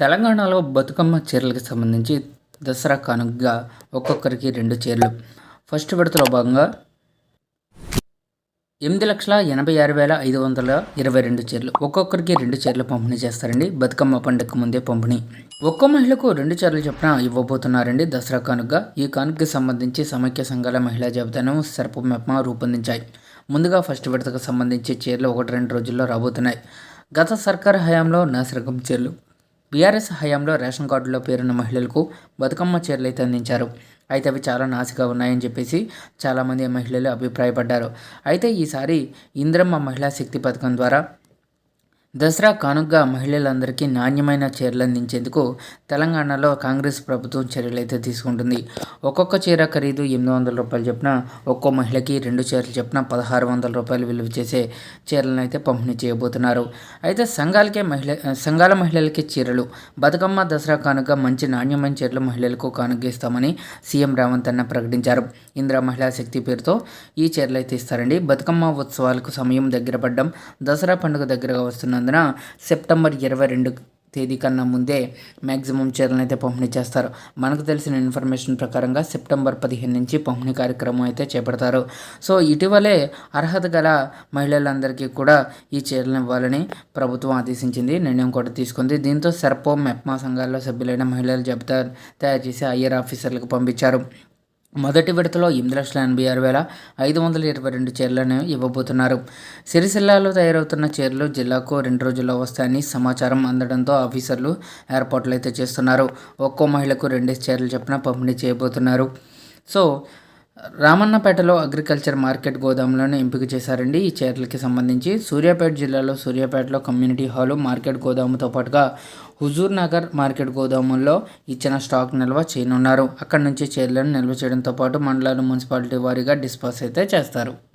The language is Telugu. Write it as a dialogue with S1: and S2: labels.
S1: తెలంగాణలో బతుకమ్మ చీరలకు సంబంధించి దసరా కానుకగా ఒక్కొక్కరికి రెండు చీరలు. ఫస్ట్ విడతలో భాగంగా ఎనిమిది లక్షల ఎనభై ఆరు వేల ఐదు వందల ఇరవై రెండు చీరలు. ఒక్కొక్కరికి రెండు చీరలు పంపిణీ చేస్తారండి. బతుకమ్మ పండుగకు ముందే పంపిణీ. ఒక్కో మహిళకు రెండు చీరలు చొప్పున ఇవ్వబోతున్నారండి దసరా కానుకగా. ఈ కానుకకి సంబంధించి సమైక్య సంఘాల మహిళా జాబితాను సర్పు మెప్మ రూపొందించాయి. ముందుగా ఫస్ట్ విడతకు సంబంధించి చీరలు ఒకటి రెండు రోజుల్లో రాబోతున్నాయి. గత సర్కారు హయాంలో నాసిరకం చీరలు బీఆర్ఎస్ హయాంలో రేషన్ కార్డులో పేరున్న మహిళలకు బతుకమ్మ చీరలు అయితే అందించారు. అయితే అవి చాలా నాసిగా ఉన్నాయని చెప్పేసి చాలామంది మహిళలు అభిప్రాయపడ్డారు. అయితే ఈసారి ఇంద్రమ్మ మహిళా శక్తి పథకం ద్వారా దసరా కానుగ్గా మహిళలందరికీ నాణ్యమైన చీరలు అందించేందుకు తెలంగాణలో కాంగ్రెస్ ప్రభుత్వం చర్యలైతే తీసుకుంటుంది. ఒక్కొక్క చీర ఖరీదు ఎనిమిది వందల రూపాయలు చెప్పిన ఒక్కో మహిళకి రెండు చీరలు చెప్పిన పదహారు వందల రూపాయలు విలువ చేసే చీరలను అయితే పంపిణీ చేయబోతున్నారు. అయితే సంఘాలకే మహిళ సంఘాల మహిళలకి చీరలు బతుకమ్మ దసరా కానుక మంచి నాణ్యమైన చీరలు మహిళలకు కానుక ఇస్తామని సీఎం రేవంత్ అన్న ప్రకటించారు. ఇందిరా మహిళా శక్తి పేరుతో ఈ చీరలు అయితే ఇస్తారండి. బతుకమ్మ ఉత్సవాలకు సమయం దగ్గర పడ్డం దసరా పండుగ దగ్గరగా వస్తున్నందున సెప్టెంబర్ ఇరవై రెండు తేదీ కన్నా ముందే మ్యాక్సిమం చీరలను అయితే పంపిణీ చేస్తారు. మనకు తెలిసిన ఇన్ఫర్మేషన్ ప్రకారంగా సెప్టెంబర్ పదిహేను నుంచి పంపిణీ కార్యక్రమం అయితే చేపడతారు. సో ఇటీవలే అర్హత గల మహిళలందరికీ కూడా ఈ చీరలను ఇవ్వాలని ప్రభుత్వం ఆదేశించింది నిర్ణయం కూడా తీసుకుంది. దీంతో సెర్పో మెప్మా సంఘాల్లో సభ్యులైన మహిళల జాబితా తయారు చేసి ఐఆర్ ఆఫీసర్లకు పంపించారు. మొదటి విడతలో ఎనిమిది లక్షల ఎనభై ఆరు వేల ఐదు వందల ఇరవై రెండు చీరలను ఇవ్వబోతున్నారు. సిరిసిల్లాలో తయారవుతున్న చీరలు జిల్లాకు రెండు రోజుల్లో వస్తాయని సమాచారం అందడంతో ఆఫీసర్లు ఏర్పాట్లు అయితే చేస్తున్నారు. ఒక్కో మహిళకు రెండు చీరలు చొప్పున పంపిణీ చేయబోతున్నారు. సో రామన్నపేటలో అగ్రికల్చర్ మార్కెట్ గోదాములను ఎంపిక చేశారండి. ఈ చీరలకి సంబంధించి సూర్యాపేట జిల్లాలో సూర్యాపేటలో కమ్యూనిటీ హాలు మార్కెట్ గోదాముతో పాటుగా హుజూర్ నగర్ మార్కెట్ గోదాముల్లో ఇచ్చిన స్టాక్ నిల్వ చేయనున్నారు. అక్కడి నుంచి చీరలను నిల్వ చేయడంతో పాటు మండలాలు మున్సిపాలిటీ వారీగా డిస్పాస్ అయితే చేస్తారు.